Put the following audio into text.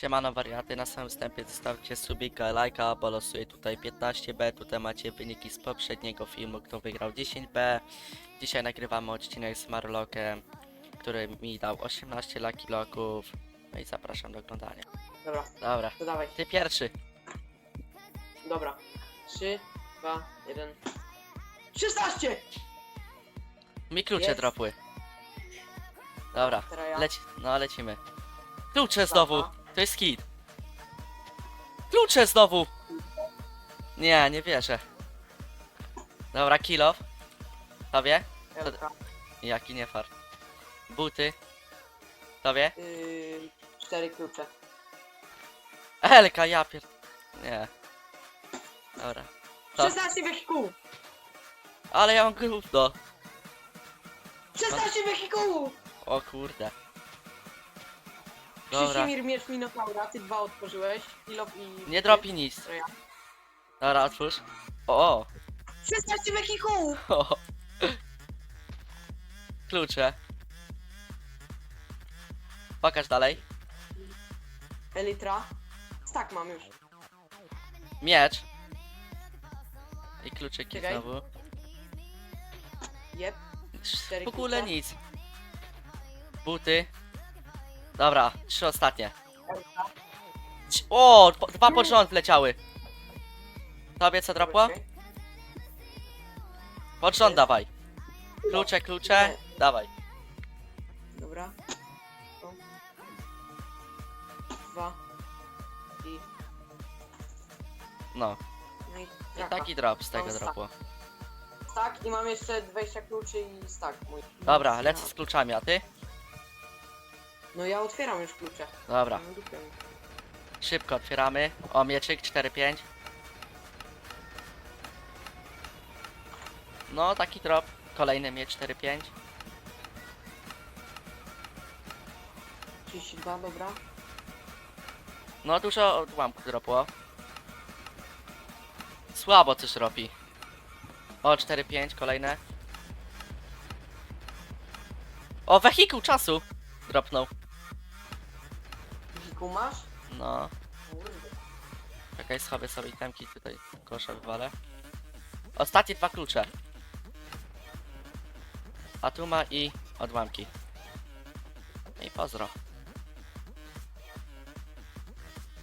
Siemano wariaty, na samym wstępie zostawcie subika, lajka, bo losuję tutaj 15B, tutaj macie wyniki z poprzedniego filmu, kto wygrał 10B. Dzisiaj nagrywamy odcinek z Marlockiem, który mi dał 18 Lucky Locków. No i zapraszam do oglądania. Dobra, Dobra, to dawaj. ty pierwszy. Dobra. 3, 2, 1. 16! Mi klucze Jest. dropły. Dobra, Teraz ja. leci, no lecimy. Klucze znowu, Dobra. To jest hit. Klucze znowu! Nie, nie wierzę. Dobra, kill off. Tobie? Elka. Jaki nie fart. Buty. Tobie? Yy, 4 klucze. Elka, ja pier... Nie. Dobra. To. 16 wehikułów! Ale ja mam gówno. 16 wehikułów! O kurde. Dobra. Krzysimir miecz Minotaura, ty dwa otworzyłeś. Ilop i... Nie dropi nic. To ja. Dobra, otwórz. O, 16 wehikułów! o. Klucze. Pokaż dalej. Elitra. Tak mam już. Miecz. I kluczyki Czekaj. znowu. Jep. Cztery W ogóle klucze. nic. Buty. Dobra, trzy ostatnie. Trz- O, po, dwa pod rząd leciały. Tobie co dropło? Czekaj. Pod rząd dawaj. Klucze, klucze. Dawaj. Dobra. O. Dwa. I... No. No i, I traka. taki drop z tego dropło. Tak, i mam jeszcze 20 kluczy i stack mój. Dobra, lecę z kluczami, a ty? No ja otwieram już klucze. Dobra, No, mi. szybko otwieramy. O, mieczyk 4-5. No, taki drop. Kolejny miecz 4-5. 32, dobra. No, dużo odłamków dropło. Słabo coś robi. O, 4-5, kolejne. O, wehikuł czasu! Dropnął. Wehikuł masz? No, czekaj, schowię sobie itemki tutaj. Kosza wywalę. Ostatnie dwa klucze. Atuma i odłamki. No I pozdro.